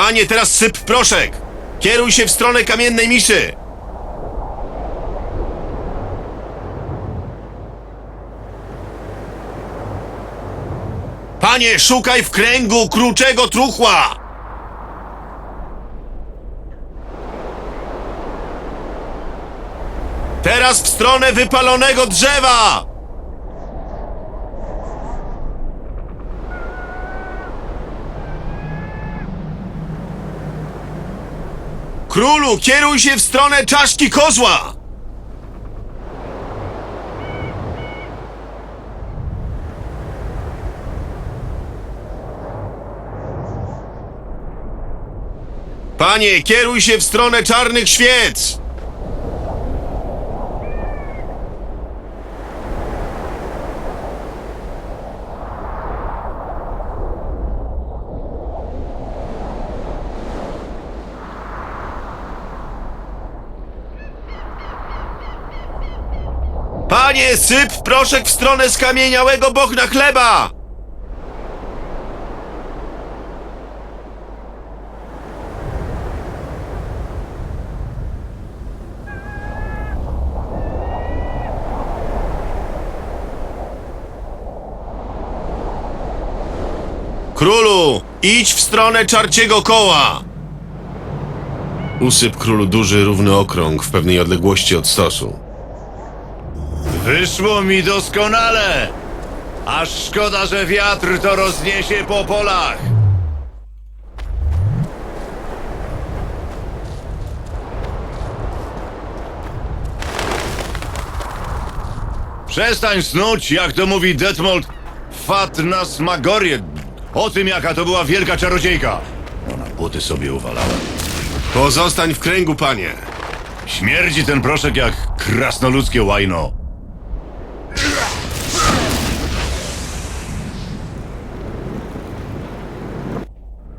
Panie, teraz syp proszek! Kieruj się w stronę kamiennej miszy! Panie, szukaj w kręgu kruczego truchła! Teraz w stronę wypalonego drzewa! Królu, kieruj się w stronę czaszki kozła! Panie, kieruj się w stronę czarnych świec! Panie, syp proszek w stronę skamieniałego bochna chleba! Królu, idź w stronę czarciego koła! Usyp królu duży, równy okrąg w pewnej odległości od stosu. Wyszło mi doskonale! Aż szkoda, że wiatr to rozniesie po polach. Przestań snuć, jak to mówi Detmold, Fatnasmagorie, o tym jaka to była wielka czarodziejka. Ona buty sobie uwalała. Pozostań w kręgu, panie. Śmierdzi ten proszek jak krasnoludzkie łajno.